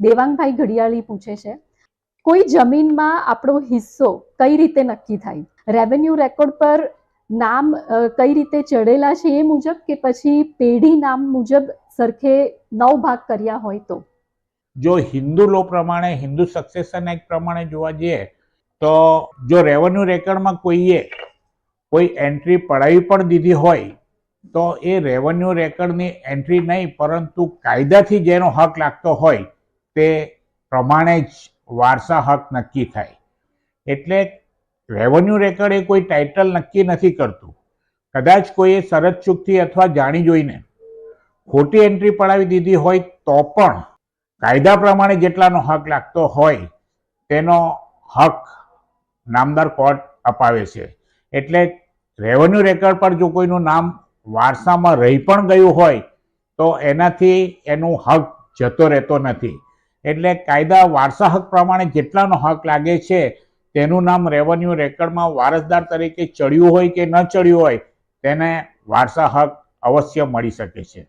દેવાંગભાઈ ઘડિયાળી પૂછે છે, કોઈ જમીનમાં આપણો હિસ્સો કઈ રીતે નક્કી થાય? રેવન્યુ રેકોર્ડ પર નામ કઈ રીતે ચડેલા છે એ મુજબ કે પછી પેઢી નામ મુજબ સરખે નવ ભાગ કર્યા હોય તો? જો હિન્દુ લો પ્રમાણે, હિન્દુ સક્સેશન એક્ટ પ્રમાણે જોવા જઈએ, તો જો રેવન્યુ રેકર્ડમાં કોઈએ કોઈ એન્ટ્રી પડાવી પણ દીધી હોય, તો એ રેવન્યુ રેકર્ડની એન્ટ્રી નહીં, પરંતુ કાયદાથી જેનો હક લાગતો હોય તે પ્રમાણે જ વારસા હક નક્કી થાય. એટલે રેવન્યુ રેકર્ડ એ કોઈ ટાઇટલ નક્કી નથી કરતું. કદાચ કોઈએ શરત ચૂકથી અથવા જાણી જોઈને ખોટી એન્ટ્રી પડાવી દીધી હોય તો પણ કાયદા પ્રમાણે જેટલાનો હક લાગતો હોય તેનો હક નામદાર કોર્ટ અપાવે છે. એટલે રેવન્યુ રેકર્ડ પર જો કોઈનું નામ વારસામાં રહી પણ ગયું હોય તો એનાથી એનું હક જતો રહેતો નથી. એટલે કાયદા વારસા હક પ્રમાણે જેટલાનો હક લાગે છે, તેનું નામ રેવન્યુ રેકર્ડમાં વારસદાર તરીકે ચડ્યું હોય કે ન ચડ્યું હોય, તેને વારસા હક અવશ્ય મળી શકે છે.